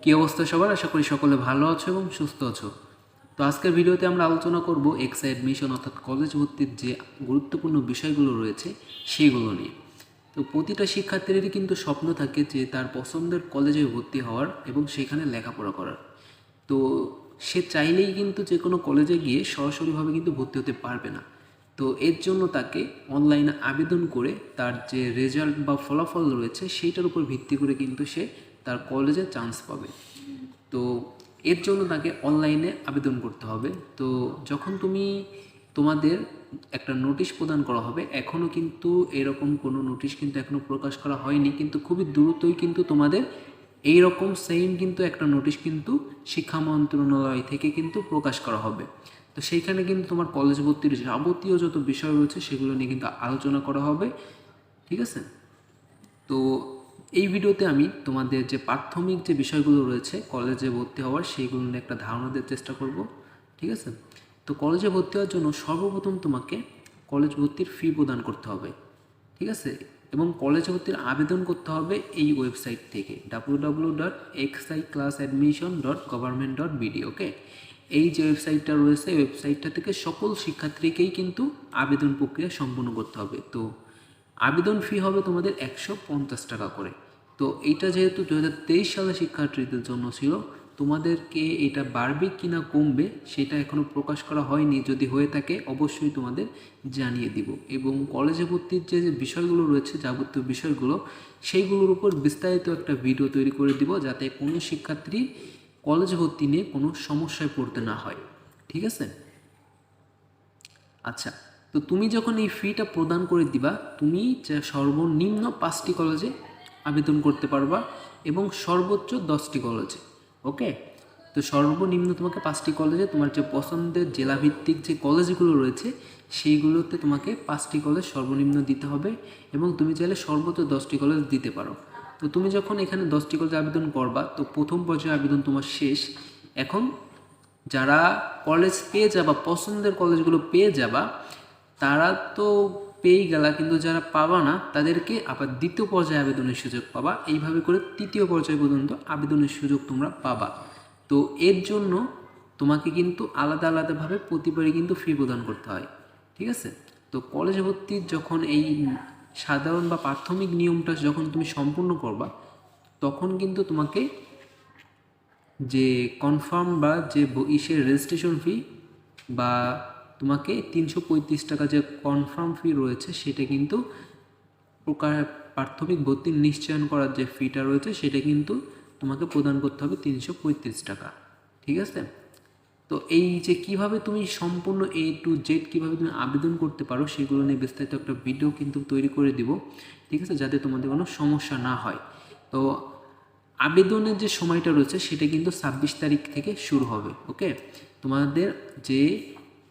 কী অবস্থা সবার? আশা করি সকলে ভালো আছো এবং সুস্থ আছো। তো আজকের ভিডিওতে আমরা আলোচনা করব এক্স অ্যাডমিশন অর্থাৎ কলেজ ভর্তির যে গুরুত্বপূর্ণ বিষয়গুলো রয়েছে সেইগুলো নিয়ে। তো প্রতিটা শিক্ষার্থীরই কিন্তু স্বপ্ন থাকে যে তার পছন্দের কলেজে ভর্তি হওয়ার এবং সেখানে লেখাপড়া করার। তো সে চাইলেই কিন্তু যে কোনো কলেজে গিয়ে সরাসরিভাবে কিন্তু ভর্তি হতে পারবে না। তো এর জন্য তাকে অনলাইনে আবেদন করে তার যে রেজাল্ট বা ফলাফল রয়েছে সেইটার উপর ভিত্তি করে কিন্তু সে তার কলেজে চান্স পাবে। তো এর জন্য তাকে অনলাইনে আবেদন করতে হবে। তো যখন তুমি তোমাদের একটা নোটিশ প্রদান করা হবে এখনও কিন্তু এরকম কোনো নোটিশ কিন্তু এখনও প্রকাশ করা হয়নি। কিন্তু খুবই দ্রুতই কিন্তু তোমাদের এই রকম সেম কিন্তু একটা নোটিশ কিন্তু শিক্ষা মন্ত্রণালয় থেকে কিন্তু প্রকাশ করা হবে। তো সেইখানে কিন্তু তোমার কলেজ ভর্তির যাবতীয় যত বিষয় রয়েছে, সেগুলো নিয়ে কিন্তু আলোচনা করা হবে। ঠিক আছে? তো এই ভিডিওতে আমি তোমাদের যে প্রাথমিক যে বিষয়গুলো রয়েছে, কলেজে ভর্তি হওয়ার সেইগুলো নিয়ে একটা ধারণা দেওয়ার চেষ্টা করব, ঠিক আছে? তো কলেজে ভর্তি হওয়ার জন্য সর্বপ্রথম তোমাকে কলেজ ভর্তির ফি প্রদান করতে হবে, ঠিক আছে? এবং কলেজ ভর্তির আবেদন করতে হবে এই ওয়েবসাইট থেকে W W dot class admission dot government dot okay এই যে ওয়েবসাইটটা রয়েছে ওয়েবসাইটটা থেকে সকল শিক্ষার্থীকেই কিন্তু আবেদন প্রক্রিয়া সম্পন্ন করতে হবে। তো আবেদন ফি হবে তোমাদের একশো পঞ্চাশ টাকা করে। তো এইটা যেহেতু দু হাজার তেইশ সালে শিক্ষার্থীদের জন্য ছিল, তোমাদেরকে এটা বাড়বে কি না কমবে সেটা এখনও প্রকাশ করা হয়নি। যদি হয়ে থাকে, অবশ্যই তোমাদের জানিয়ে দিব। এবং কলেজে ভর্তির যে যে বিষয়গুলো রয়েছে, যাবতীয় বিষয়গুলো, সেইগুলোর উপর বিস্তারিত একটা ভিডিও তৈরি করে দিব যাতে কোনো শিক্ষার্থী কলেজ ভর্তি নিয়ে কোনো সমস্যায় পড়তে না হয়। ঠিক আছে? আচ্ছা। তো তুমি যখন এই ফিটা প্রদান করে দিবা, তুমি সর্বনিম্ন পাঁচটি কলেজে আবেদন করতে পারবা এবং সর্বোচ্চ দশটি কলেজে, ওকে? তো সর্বনিম্ন তোমাকে পাঁচটি কলেজে তোমার যে পছন্দের জেলাভিত্তিক যে কলেজগুলো রয়েছে, সেইগুলোতে তোমাকে পাঁচটি কলেজ সর্বনিম্ন দিতে হবে এবং তুমি চাইলে সর্বোচ্চ দশটি কলেজ দিতে পারো। তো তুমি যখন এখানে দশটি কলেজে আবেদন করবা, তো প্রথম পর্যায়ে আবেদন তোমার শেষ। এখন যারা কলেজ পেয়ে যাবা, পছন্দের কলেজগুলো পেয়ে যাবা তারা তো পেয়ে গেলা, কিন্তু যারা পাবা না, তাদেরকে আবার দ্বিতীয় পর্যায়ে আবেদনের সুযোগ পাবা। এইভাবে করে তৃতীয় পর্যায় পর্যন্ত আবেদনের সুযোগ তোমরা পাবা। তো এর জন্য তোমাকে কিন্তু আলাদা আলাদাভাবে প্রতিবারই কিন্তু ফি প্রদান করতে হয়। ঠিক আছে? তো কলেজ ভর্তির যখন এই সাধারণ বা প্রাথমিক নিয়মটা যখন তুমি সম্পূর্ণ করবা, তখন কিন্তু তোমাকে যে কনফার্ম বা যে ইসের রেজিস্ট্রেশন ফি বা তোমাকে তিনশো পঁয়ত্রিশ টাকা যে কনফার্ম ফি রয়েছে, সেটা কিন্তু প্রকার প্রাথমিক ভর্তির নিশ্চয়ন করার যে ফিটা রয়েছে, সেটা কিন্তু তোমাকে প্রদান করতে হবে তিনশো পঁয়ত্রিশ টাকা। ঠিক আছে? তো এই যে কীভাবে তুমি সম্পূর্ণ এ টু জেড কীভাবে তুমি আবেদন করতে পারো, সেগুলো নিয়ে বিস্তারিত একটা ভিডিও কিন্তু তৈরি করে দিব। ঠিক আছে? যাতে তোমাদের কোনো সমস্যা না হয়। তো আবেদনের যে সময়টা রয়েছে, সেটা কিন্তু ছাব্বিশ তারিখ থেকে শুরু হবে। ওকে তোমাদের যে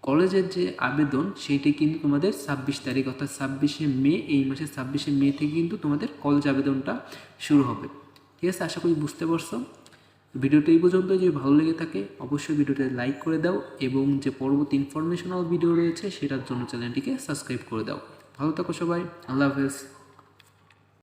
কলেজের যে আবেদন, সেইটি কিন্তু তোমাদের ছাব্বিশ তারিখ, অর্থাৎ ছাব্বিশে মে, এই মাসের ছাব্বিশে মে থেকে কিন্তু তোমাদের কলেজ আবেদনটা শুরু হবে। ঠিক আছে? আশা করি বুঝতে পারছ। ভিডিওটা এই পর্যন্ত। যদি ভালো লেগে থাকে, অবশ্যই ভিডিওটা লাইক করে দাও এবং যে পরবর্তী ইনফরমেশনাল ভিডিও রয়েছে, সেটার জন্য চ্যানেলটিকে সাবস্ক্রাইব করে দাও। ভালো থাকো সবাই। আল্লাহ হাফেজ।